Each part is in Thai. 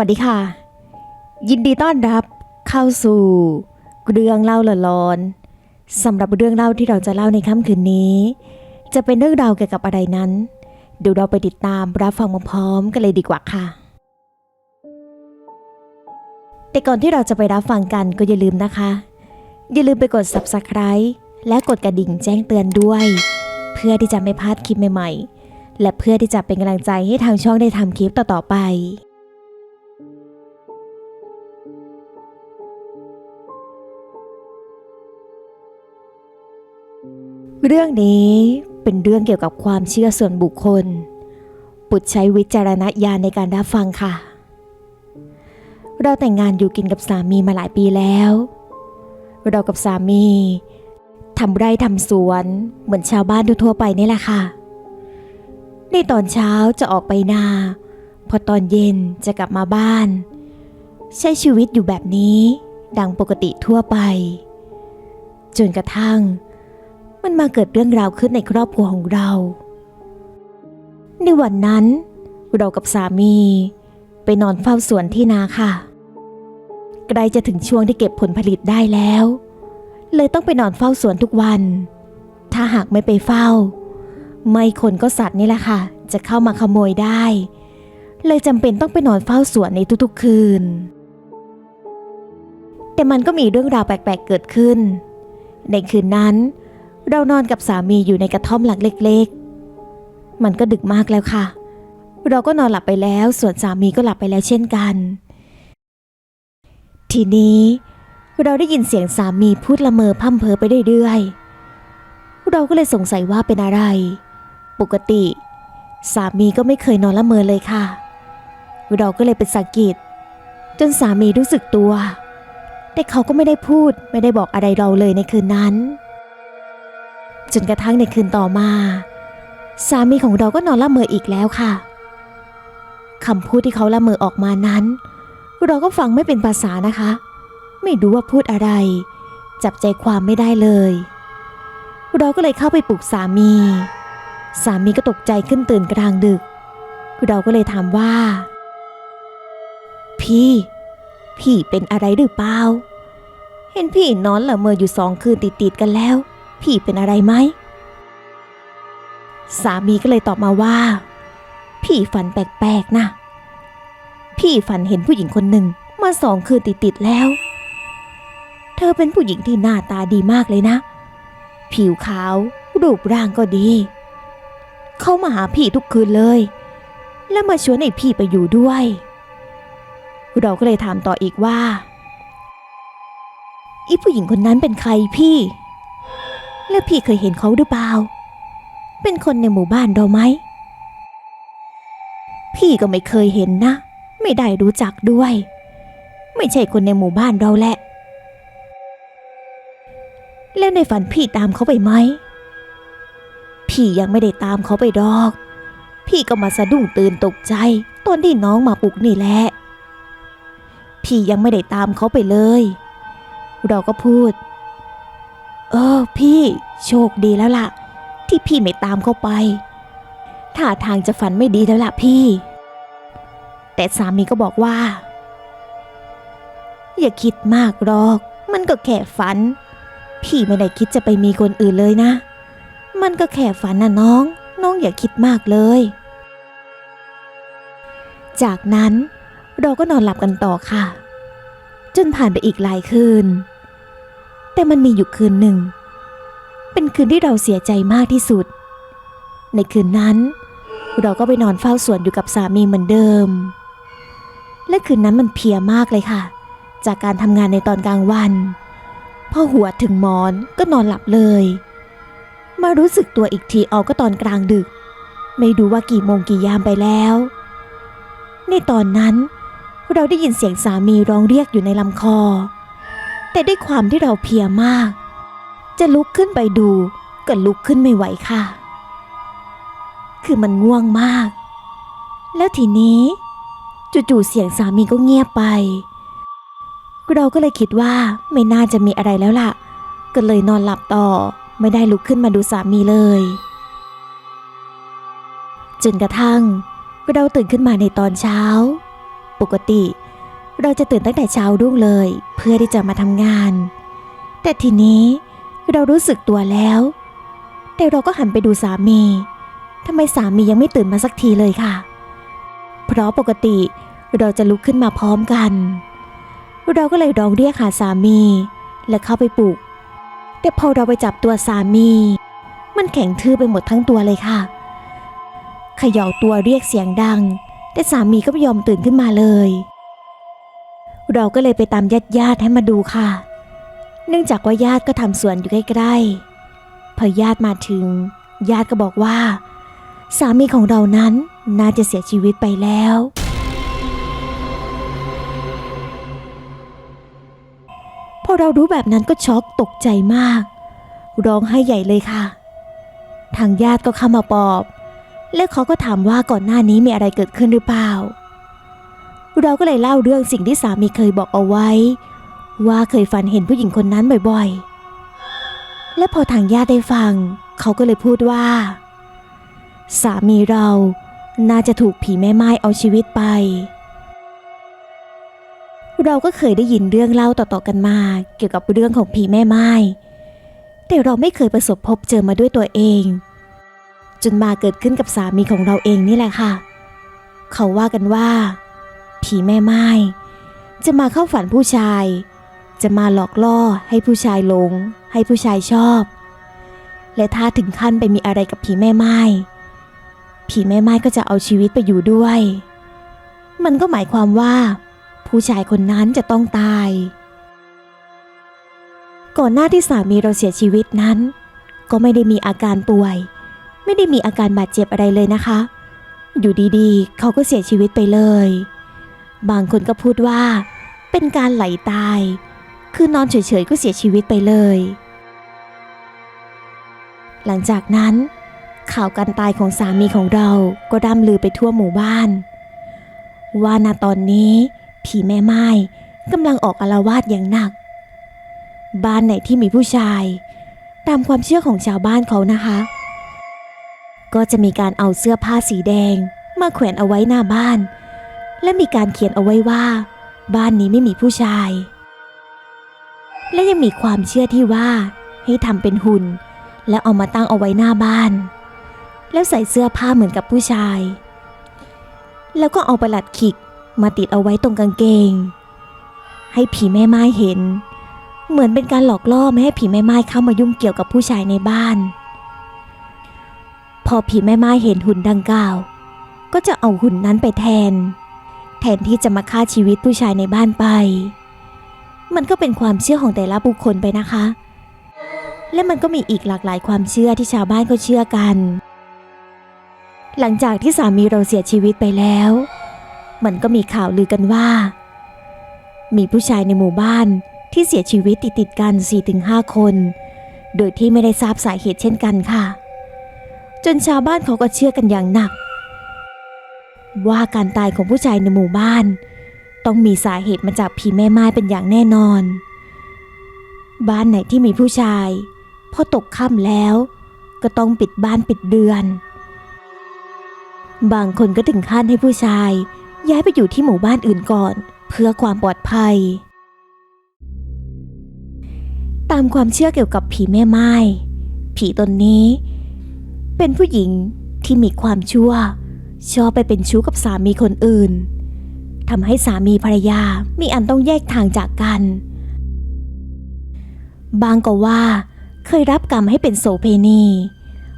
สวัสดีค่ะ ยินดีต้อนรับเข้าสู่เรื่องเล่าหลอนๆสำหรับเรื่องเล่าที่เราจะเล่าในค่ำคืนนี้ จะเป็นเรื่องราวเกี่ยวกับอะไรนั้นเดี๋ยวเราไปติดตามรับฟังพร้อมๆกันเลยดีกว่าค่ะ แต่ก่อนที่เราจะไปรับฟังกันก็อย่าลืมนะคะ อย่าลืมไปกด subscribe และกดกระดิ่งแจ้งเตือนด้วย เพื่อที่จะไม่พลาดคลิปใหม่ๆ และเพื่อที่จะเป็นกำลังใจให้ทางช่องได้ทำคลิปต่อๆไป เรื่องนี้เป็นเรื่องเกี่ยวกับความเชื่อส่วนบุคคลโปรดใช้วิจารณญาณในการรับฟังค่ะ เราแต่งงานอยู่กินกับสามีมาหลายปีแล้ว เรากับสามีทำไร่ทำสวนเหมือนชาวบ้านทั่วไปนี่แหละค่ะ ในตอนเช้าจะออกไปนา พอตอนเย็นจะกลับมาบ้าน ใช้ชีวิตอยู่แบบนี้ดังปกติทั่วไป จนกระทั่ง มันมาเกิดเรื่องราวขึ้นในครอบครัวของเรา ในวันนั้น เรากับสามี ไปนอนเฝ้าสวนที่นาค่ะ ใกล้จะถึงช่วงที่เก็บผลผลิตได้แล้ว เลยต้องไปนอนเฝ้าสวนทุกวัน ถ้าหากไม่ไปเฝ้า ไม่คนก็สัตว์นี่แหละค่ะ จะเข้ามาขโมยได้ เลยจำเป็นต้องไปนอนเฝ้าสวนในทุกๆคืน แต่มันก็มีเรื่องราวแปลกๆเกิดขึ้นในคืนนั้น เรานอนกับสามีอยู่ในกระท่อมหลังเล็กๆ มันก็ดึกมากแล้วค่ะ เราก็นอนหลับไปแล้ว ส่วนสามีก็หลับไปแล้วเช่นกัน ทีนี้เราได้ยินเสียงสามีพูดละเมอพร่ำเพอไปเรื่อยๆ เราก็เลยสงสัยว่าเป็นอะไร ปกติ สามีก็ไม่เคยนอนละเมอเลยค่ะ เราก็เลยเป็นสะกิดจนสามีรู้สึกตัว แต่เขาก็ไม่ได้พูดไม่ได้บอกอะไรเราเลยในคืนนั้น จนกระทั่งในคืนต่อมา สามีของเราก็นอนละเมออีกแล้วค่ะคำพูดที่เขาละเมอออกมานั้น เราก็ฟังไม่เป็นภาษานะคะ ไม่รู้ว่าพูดอะไร จับใจความไม่ได้เลย เราก็เลยเข้าไปปลุกสามี สามีก็ตกใจขึ้นตื่นกลางดึก เราก็เลยถามว่า พี่ พี่เป็นอะไรหรือเปล่า เห็นพี่นอนละเมออยู่สองคืนติดๆกันแล้ว พี่เป็นอะไรไหม สามีก็เลยตอบมาว่า พี่ฝันแปลกๆนะ พี่ฝันเห็นผู้หญิงคนหนึ่งมาสองคืนติดๆแล้ว เธอเป็นผู้หญิงที่หน้าตาดีมากเลยนะ ผิวขาว รูปร่างก็ดี เขามาหาพี่ทุกคืนเลย แล้วมาชวนให้พี่ไปอยู่ด้วย เราก็เลยถามต่ออีกว่าอีผู้หญิงคนนั้นเป็นใครพี่ แล้วพี่เคยเห็นเขาหรือเปล่า เป็นคนในหมู่บ้านเราไหม พี่ก็ไม่เคยเห็นนะ ไม่ได้รู้จักด้วย ไม่ใช่คนในหมู่บ้านเราแหละ แล้วในฝันพี่ตามเขาไปไหม พี่ยังไม่ได้ตามเขาไปดอก พี่ก็มาสะดุ้งตื่นตกใจ ตอนที่น้องมาปลุกนี่แหละ พี่ยังไม่ได้ตามเขาไปเลย เราก็พูด เออ พี่โชคดีแล้วล่ะ ที่พี่ไม่ตามเขาไปท่าทางจะฝันไม่ดีแล้วล่ะพี่ แต่สามีก็บอกว่า อย่าคิดมากหรอก มันก็แค่ฝัน พี่ไม่ได้คิดจะไปมีคนอื่นเลยนะ มันก็แค่ฝันนะน้อง น้องอย่าคิดมากเลย จากนั้นเราก็นอนหลับกันต่อค่ะ จนผ่านไปอีกหลายคืน แต่มันมีอยู่คืนหนึ่ง เป็นคืนที่เราเสียใจมากที่สุด ในคืนนั้น เราก็ไปนอนเฝ้าสวนอยู่กับสามีเหมือนเดิม และคืนนั้นมันเพียมากเลยค่ะ จากการทำงานในตอนกลางวันพอหัวถึงหมอนก็นอนหลับเลย มารู้สึกตัวอีกทีเอาก็ตอนกลางดึก ไม่รู้ว่ากี่โมงกี่ยามไปแล้ว ในตอนนั้น เราได้ยินเสียงสามีร้องเรียกอยู่ในลำคอ แต่ด้วยความที่เราเพียมาก จะลุกขึ้นไปดูก็ลุกขึ้นไม่ไหวค่ะ คือมันง่วงมาก แล้วทีนี้จู่ๆเสียงสามีก็เงียบไป เราก็เลยคิดว่าไม่น่าจะมีอะไรแล้วล่ะ ก็เลยนอนหลับต่อไม่ได้ลุกขึ้นมาดูสามีเลยจนกระทั่งเราตื่นขึ้นมาในตอนเช้า ปกติ เราจะตื่นตั้งแต่เช้ารุ่งเลย เพื่อที่จะมาทำงาน แต่ทีนี้เรารู้สึกตัวแล้ว แต่เราก็หันไปดูสามีทำไมสามียังไม่ตื่นมาสักทีเลยค่ะ เพราะปกติเราจะลุกขึ้นมาพร้อมกัน เราก็เลยร้องเรียกหาสามี และเข้าไปปลุก แต่พอเราไปจับตัวสามี มันแข็งทื่อไปหมดทั้งตัวเลยค่ะเขย่าตัวเรียกเสียงดัง แต่สามีก็ไม่ยอมตื่นขึ้นมาเลย เราก็เลยไปตามญาติญาติๆให้มาดูค่ะ เนื่องจากว่าญาติก็ทำสวนอยู่ใกล้ๆพอญาติมาถึง ญาติก็บอกว่า สามีของเรานั้นน่าจะเสียชีวิตไปแล้ว พอเรารู้แบบนั้นก็ช็อกตกใจมาก ร้องไห้ใหญ่เลยค่ะ ทางญาติก็เข้ามาปลอบ และเขาก็ถามว่าก่อนหน้านี้มีอะไรเกิดขึ้นหรือเปล่า เราก็เลยเล่าเรื่องสิ่งที่สามีเคยบอกเอาไว้ ว่าเคยฝันเห็นผู้หญิงคนนั้นบ่อยๆ และพอทางญาติได้ฟัง เขาก็เลยพูดว่า สามีเราน่าจะถูกผีแม่ไม้เอาชีวิตไป เราก็เคยได้ยินเรื่องเล่าต่อๆกันมา เกี่ยวกับเรื่องของผีแม่ไม้แต่เราไม่เคยประสบพบเจอมาด้วยตัวเอง จนมาเกิดขึ้นกับสามีของเราเองนี่แหละค่ะ เขาว่ากันว่า ผีแม่ไม้จะมาเข้าฝันผู้ชาย จะมาหลอกล่อให้ผู้ชายหลง ให้ผู้ชายชอบ และถ้าถึงขั้นไปมีอะไรกับผีแม่ไม้ผีแม่ไม้ก็จะเอาชีวิตไปอยู่ด้วย มันก็หมายความว่า ผู้ชายคนนั้นจะต้องตาย ก่อนหน้าที่สามีเราเสียชีวิตนั้น ก็ไม่ได้มีอาการป่วย ไม่ได้มีอาการบาดเจ็บอะไรเลยนะคะ อยู่ดีๆ เขาก็เสียชีวิตไปเลย บางคนก็พูดว่า เป็นการไหลตาย คือนอนเฉยๆก็เสียชีวิตไปเลย หลังจากนั้น ข่าวการตายของสามีของเราก็ร่ำลือไปทั่วหมู่บ้าน ว่าณตอนนี้ ผีแม่ไม้กำลังออกอาละวาดอย่างหนัก บ้านไหนที่มีผู้ชาย ตามความเชื่อของชาวบ้านเขานะคะ ก็จะมีการเอาเสื้อผ้าสีแดงมาแขวนเอาไว้หน้าบ้าน และมีการเขียนเอาไว้ว่า บ้านนี้ไม่มีผู้ชาย และยังมีความเชื่อที่ว่าให้ทำเป็นหุ่น แล้วเอามาตั้งเอาไว้หน้าบ้าน แล้วใส่เสื้อผ้าเหมือนกับผู้ชาย แล้วก็เอาประหลัดขิกมาติดเอาไว้ตรงกางเกง ให้ผีแม่ไม้เห็น เหมือนเป็นการหลอกล่อไม่ให้ผีแม่ไม้เข้ามายุ่งเกี่ยวกับผู้ชายในบ้าน พอผีแม่ไม้เห็นหุ่นดังกล่าว ก็จะเอาหุ่นนั้นไปแทน แทนที่จะมาฆ่าชีวิตผู้ชายในบ้านไป มันก็เป็นความเชื่อของแต่ละบุคคลไปนะคะ และมันก็มีอีกหลากหลายความเชื่อที่ชาวบ้านเขาเชื่อกัน หลังจากที่สามีเราเสียชีวิตไปแล้ว มันก็มีข่าวลือกันว่า มีผู้ชายในหมู่บ้านที่เสียชีวิตติดติดกัน 4-5 คน โดยที่ไม่ได้ทราบสาเหตุเช่นกันค่ะ จนชาวบ้านเขาก็เชื่อกันอย่างหนัก ว่าการตายของผู้ชายในหมู่บ้าน ต้องมีสาเหตุมาจากผีแม่ไม้เป็นอย่างแน่นอน บ้านไหนที่มีผู้ชายพอตกค่ำแล้ว ก็ต้องปิดบ้านปิดเดือน บางคนก็ถึงขั้นให้ผู้ชาย ย้ายไปอยู่ที่หมู่บ้านอื่นก่อน เพื่อความปลอดภัย ตามความเชื่อเกี่ยวกับผีแม่ไม้ผีตนนี้ เป็นผู้หญิงที่มีความชั่ว ชอบไปเป็นชู้กับสามีคนอื่นทำให้สามีภรรยา มีอันต้องแยกทางจากกัน บางก็ว่า เคยรับกรรมให้เป็นโสเพณี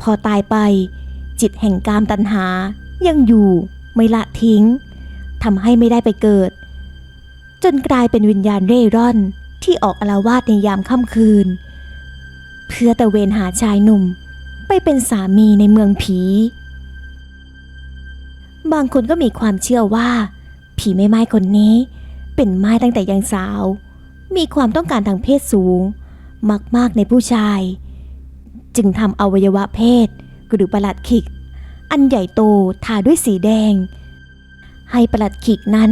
พอตายไป จิตแห่งกามตัณหา ยังอยู่ไม่ละทิ้งทำให้ไม่ได้ไปเกิด จนกลายเป็นวิญญาณเร่ร่อนที่ออกอละวาดในยามค่ำคืน เพื่อตะเวนหาชายหนุ่ม ไปเป็นสามีในเมืองผี บางคนก็มีความเชื่อว่า ผีแม่ไม้คนนี้ เป็นไม้ตั้งแต่ยังสาว มีความต้องการทางเพศสูง มากๆในผู้ชาย จึงทำอวัยวะเพศหรือประหลัดขิก อันใหญ่โตทาด้วยสีแดง ให้ประหลัดขิกนั้น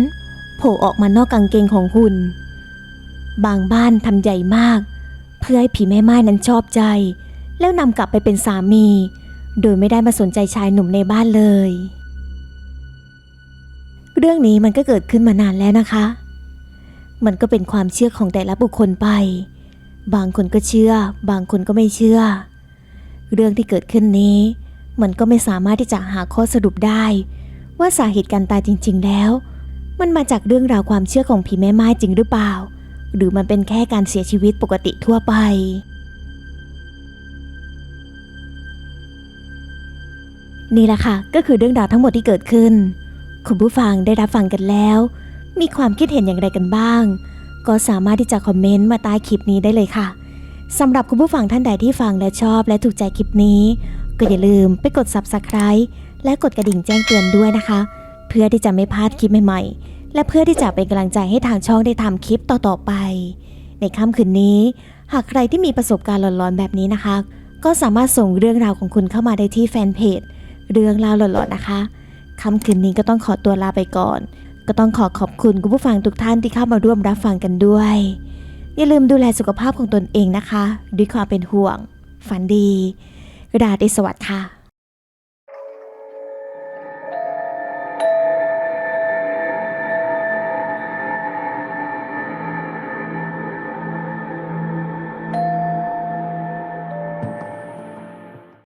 โผล่ออกมานอกกางเกงของหุ่นบางบ้านทำใหญ่มาก เพื่อให้ผีแม่ไม้นั้นชอบใจ แล้วนำกลับไปเป็นสามี โดยไม่ได้มาสนใจชายหนุ่มในบ้านเลย เรื่องนี้มันก็เกิดขึ้นมานานแล้วนะคะ มันก็เป็นความเชื่อของแต่ละบุคคลไป บางคนก็เชื่อ บางคนก็ไม่เชื่อ เรื่องที่เกิดขึ้นนี้ มันก็ไม่สามารถที่จะหาข้อสรุปได้ ว่าสาเหตุการตายจริง ๆ แล้ว มันมาจากเรื่องราวความเชื่อของผีแม่ไม้จริงหรือเปล่า หรือมันเป็นแค่การเสียชีวิตปกติทั่วไปนี่แหละค่ะ ก็คือเรื่องราวทั้งหมดที่เกิดขึ้น คุณผู้ฟังได้รับฟังกันแล้ว มีความคิดเห็นอย่างไรกันบ้าง ก็สามารถที่จะคอมเมนต์มาใต้คลิปนี้ได้เลยค่ะสำหรับคุณผู้ฟังท่านใดที่ฟังและชอบและถูกใจคลิปนี้ ก็อย่าลืมไปกด subscribe และกดกระดิ่งแจ้งเตือนด้วยนะคะ เพื่อที่จะไม่พลาดคลิปใหม่ๆ และเพื่อที่จะเป็นกำลังใจให้ทางช่องได้ทำคลิปต่อๆไป ในค่ำคืนนี้ หากใครที่มีประสบการณ์หลอนๆแบบนี้นะคะ ก็สามารถส่งเรื่องราวของคุณเข้ามาได้ที่แฟนเพจเรื่องราวหลอนๆนะคะ ค่ำคืนนี้ก็ต้องขอตัวลาไปก่อน ก็ต้องขอขอบคุณคุณผู้ฟังทุกท่านที่เข้ามาร่วมรับฟังกันด้วย อย่าลืมดูแลสุขภาพของตนเองนะคะ ด้วยความเป็นห่วง ฝันดี กระดาษอิสวัสดิ์ค่ะ